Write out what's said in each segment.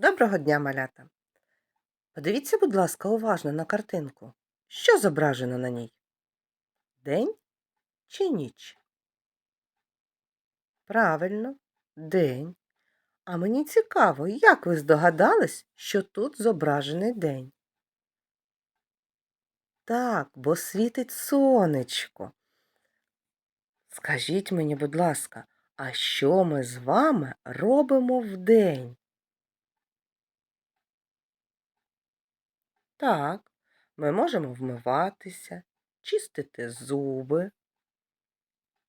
Доброго дня, малята. Подивіться, будь ласка, уважно на картинку. Що зображено на ній? День чи ніч? Правильно, день. А мені цікаво, як ви здогадались, що тут зображений день? Так, бо світить сонечко. Скажіть мені, будь ласка, а що ми з вами робимо вдень? Так, ми можемо вмиватися, чистити зуби,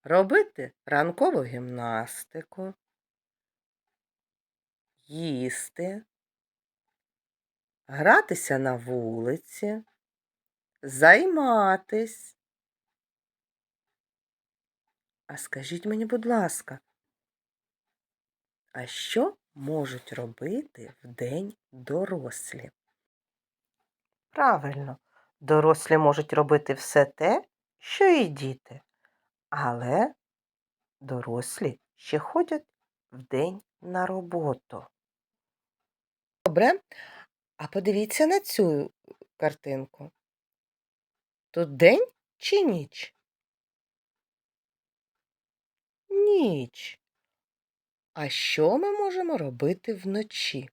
робити ранкову гімнастику, їсти, гратися на вулиці, займатись. А скажіть мені, будь ласка, а що можуть робити вдень дорослі? Правильно, дорослі можуть робити все те, що і діти, але дорослі ще ходять вдень на роботу. Добре, а подивіться на цю картинку. Тут день чи ніч? Ніч. А що ми можемо робити вночі?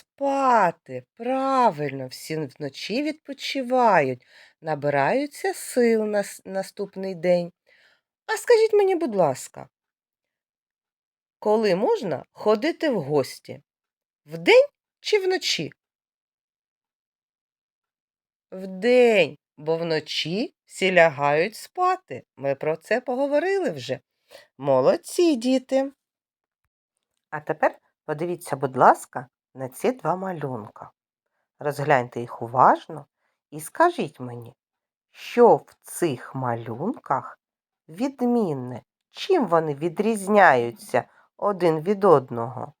Спати. Правильно, всі вночі відпочивають, набираються сил на наступний день. А скажіть мені, будь ласка, коли можна ходити в гості? Вдень чи вночі? Вдень, бо вночі всі лягають спати. Ми про це поговорили вже. Молодці, діти. А тепер подивіться, будь ласка, на ці два малюнка. Розгляньте їх уважно і скажіть мені, що в цих малюнках відмінне, чим вони відрізняються один від одного?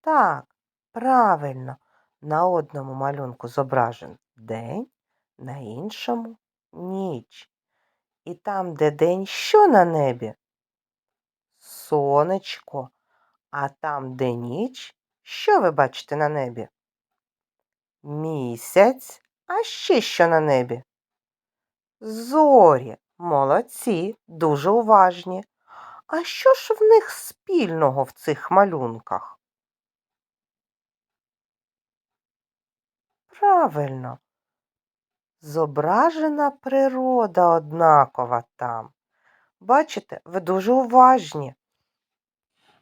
Так, правильно, на одному малюнку зображен день, на іншому ніч. І там, де день, що на небі? Сонечко. А там, де ніч, що ви бачите на небі? Місяць, а ще що на небі? Зорі, молодці, дуже уважні. А що ж в них спільного в цих малюнках? Правильно, зображена природа однакова там. Бачите, ви дуже уважні.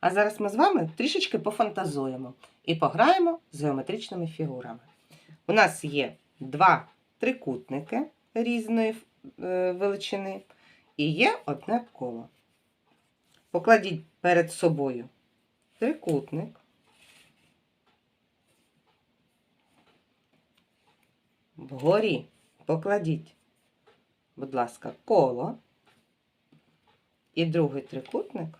А зараз ми з вами трішечки пофантазуємо і пограємо з геометричними фігурами. У нас є два трикутники різної е, величини і є одне коло. Покладіть перед собою трикутник. Вгорі покладіть, будь ласка, коло і другий трикутник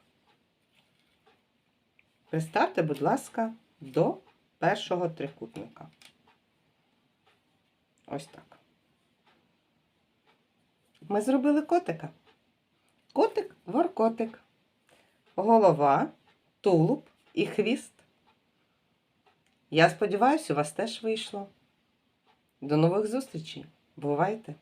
приставте, будь ласка, до першого трикутника. Ось так. Ми зробили котика. Котик воркотик. Голова, тулуб і хвіст. Я сподіваюся, у вас теж вийшло. До нових зустрічей. Бувайте!